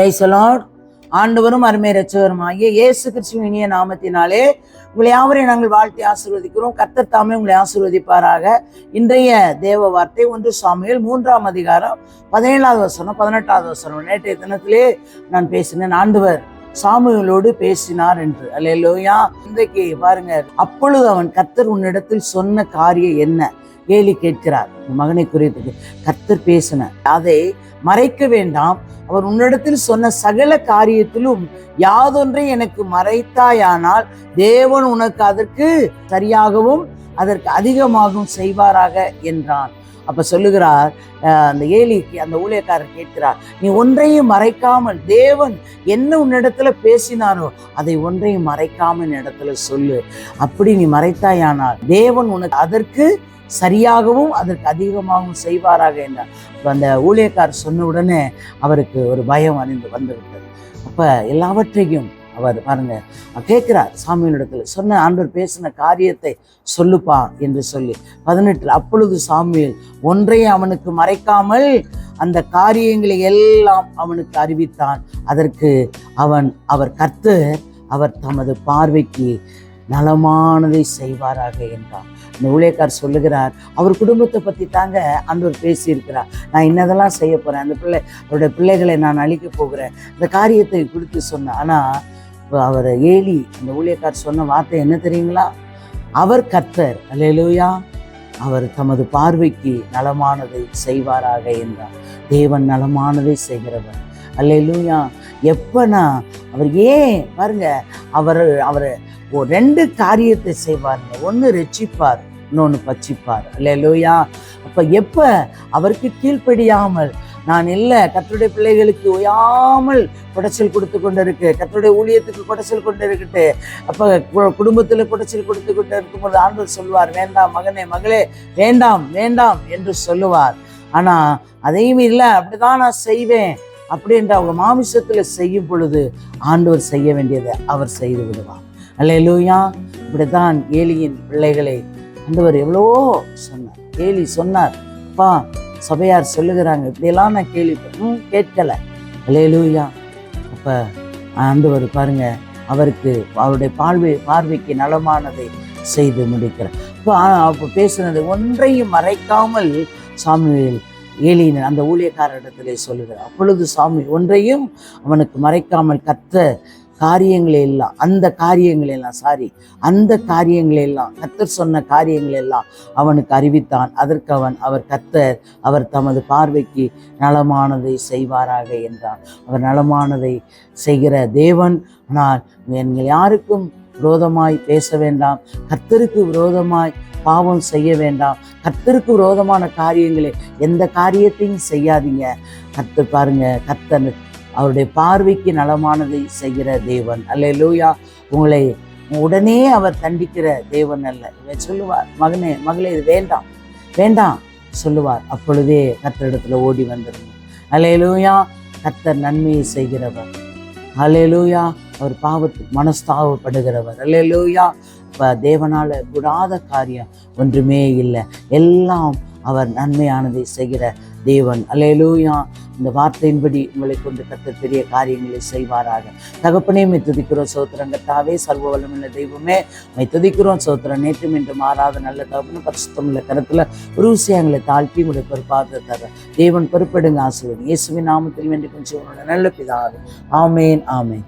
பிரைசலாட் ஆண்டவரும் அருமை ரச்சவரும் ஆகிய இயேசு கிறிஸ்துவின் இனிய நாமத்தினாலே உங்களை யாவரையும் நாங்கள் வாழ்த்தி ஆசீர்வதிக்கிறோம். கர்த்தர் தாமே உங்களை ஆசீர்வதிப்பாராக. இன்றைய தேவ வார்த்தை ஒன்று சாமியில் மூன்றாம் அதிகாரம் பதினேழாவது வசனம் பதினெட்டாவது வசனம். நேற்றைய தினத்திலே நான் பேசினேன் ஆண்டவர் சாமுவேலோடு பேசினார் என்று. அல்லையா இன்றைக்கு பாருங்க அப்பொழுது அவன் கர்த்தர் உன்னிடத்தில் சொன்ன காரியம் என்ன? கேலி கேட்கிறார். உன் மகனை குறித்து கர்த்தர் பேசின அதை மறைக்க வேண்டாம். அவர் உன்னிடத்தில் சொன்ன சகல காரியத்திலும் யாதொன்றை எனக்கு மறைத்தாயானால் தேவன் உனக்கு அதற்கு சரியாகவும் அதற்கு அதிகமாகவும் செய்வாராக என்றான். அப்போ சொல்லுகிறார் அந்த ஏலிக்கு அந்த ஊழியக்காரர் கேட்கிறார் நீ ஒன்றையும் மறைக்காமல் தேவன் என்ன உன்னிடத்துல பேசினாரோ அதை ஒன்றையும் மறைக்காமல் இடத்துல சொல்லு. அப்படி நீ மறைத்தாயானால் தேவன் உனக்கு அதற்கு சரியாகவும் அதற்கு அதிகமாகவும் செய்வாராக என்றார். இப்போ அந்த ஊழியக்காரர் சொன்ன உடனே அவருக்கு ஒரு பயம் அறிந்து வந்துவிட்டது. அப்போ எல்லாவற்றையும் அவர். பாருங்க கேட்கிறார் சாமியினிடத்துல சொன்ன ஆண்டவர் பேசின காரியத்தை சொல்லுப்பா என்று சொல்லி. பதினெட்டில் அப்பொழுது சாமியல் ஒன்றையும் அவனுக்கு மறைக்காமல் அந்த காரியங்களை எல்லாம் அவனுக்கு அறிவித்தான். அதற்கு அவன் அவர் கர்த்தர் அவர் தமது பார்வைக்கு நலமானதை செய்வாராக என்றார் இந்த ஊழியக்கார் சொல்லுகிறார் அவர் குடும்பத்தை பற்றி தாங்க ஆண்டவர் பேசியிருக்கிறார். நான் இன்னதெல்லாம் செய்ய போகிறேன் அந்த பிள்ளை அவருடைய பிள்ளைகளை நான் அழிக்க போகிறேன். இந்த காரியத்தை குறித்து சொன்னேன் ஆனால் அவர் ஏலி அந்த ஊழியக்கார் சொன்ன வார்த்தை என்ன தெரியுங்களா? அவர் கர்த்தர் அல்லேலூயா அவர் தமது பார்வைக்கு நலமானதை செய்வாராக என்றார். தேவன் நலமானதை செய்கிறவர். அல்லேலூயா எப்பனா அவர் ஏன் பாருங்க அவர் அவர் ஒரு ரெண்டு காரியத்தை செய்வாருங்க. ஒன்று ரட்சிப்பார் இன்னொன்று பச்சிப்பார் அல்லேலூயா அப்போ எப்போ அவருக்கு கீழ்ப்படியாமல் நான் இல்லை. கத்தருடைய பிள்ளைகளுக்கு ஓயாமல் குடைச்சல் கொடுத்து கொண்டு இருக்கு கத்தருடைய ஊழியத்துக்கு குடைச்சல் கொண்டு இருக்கட்டு அப்போ குடும்பத்தில் குடைச்சல் கொடுத்து கொண்டு இருக்கும்போது ஆண்டவர் சொல்லுவார் வேண்டாம் மகனே மகளே வேண்டாம் வேண்டாம் என்று சொல்லுவார். ஆனால் அதையும் இல்லை அப்படிதான் நான் செய்வேன் அப்படின்ற அவங்க மாமிசத்தில் செய்யும் பொழுது ஆண்டவர் செய்ய வேண்டியதை அவர் செய்து விடுவார். அல்லேலூயா. இப்படித்தான் ஏலியின் பிள்ளைகளை ஆண்டவர் எவ்வளோ சொன்னார். ஏலி சொன்னார் அப்பா சபையார் சொல்லுகிறாங்க. இப்படியெல்லாம் நான் கேள்விப்பட்டேன் கேட்கல. அலையலூயா அப்போ ஆண்டவர் பாருங்க அவருக்கு அவருடைய பார்வை பார்வைக்கு நலமானதை செய்து முடிக்கிறார். இப்போ அப்போ பேசுனது ஒன்றையும் மறைக்காமல் சாமுவேல் ஏலியின் அந்த ஊழியக்காரரிடத்திலே சொல்லுகிறார். அப்பொழுது சாமி ஒன்றையும் அவனுக்கு மறைக்காமல் கத்த காரியங்களை எல்லாம் அந்த காரியங்களை எல்லாம் சாரி அந்த காரியங்களை எல்லாம் கத்தர் சொன்ன காரியங்களை எல்லாம் அவனுக்கு அறிவித்தான். அதற்கு அவன் அவர் கத்தர் அவர் தமது பார்வைக்கு நலமானதை செய்வாராக என்றான். அவர் நலமானதை செய்கிற தேவன் ஆனால் நீங்கள் யாருக்கும் விரோதமாய் பேச வேண்டாம். கத்தருக்கு விரோதமாய் பாவம் செய்ய வேண்டாம். கத்தருக்கு விரோதமான காரியங்களை எந்த காரியத்தையும் செய்யாதீங்க. கத்து பாருங்க கத்தன் அவருடைய பார்வைக்கு நலமானதை செய்கிற தேவன். அல்ல லூயா உங்களை உடனே அவர் தண்டிக்கிற தேவன் அல்ல. இவர் சொல்லுவார் மகனே மகளே இது வேண்டாம் வேண்டாம் சொல்லுவார். அப்பொழுதே கர்த்தரிடத்துல ஓடி வந்துருங்க அலையலூயா கத்தர் நன்மையை செய்கிறவர். அலையலூயா அவர் பாவத்துக்கு மனஸ்தாபப்படுகிறவர். அலையலூயா இப்போ தேவனால் கூடாத காரியம் ஒன்றுமே இல்லை. எல்லாம் அவர் நன்மையானதை செய்கிற தேவன். அலையலூயா இந்த வார்த்தையின்படி உங்களை கொண்டு கத்தர் பெரிய காரியங்களை செய்வாராக. தகப்பனே மை துதிக்கிறோம் சோத்திரங்கத்தாவே சர்வ வல்லமுள்ள தெய்வமே மை துதிக்கிறோம் சோத்திரம் நேற்றும் என்று மாறாத நல்ல தகப்பன பரிசுத்தம் உள்ள கருத்துல ஒரு விஷயங்களை தாழ்த்தி உடைய பொறுப்பாக தர. தேவன் பொறுப்பெடுங்க ஆசிரியர் இயேசுவின் நாமத்தில் வேண்டி கொஞ்சம் நல்ல பிதாவே. ஆமேன் ஆமேன்.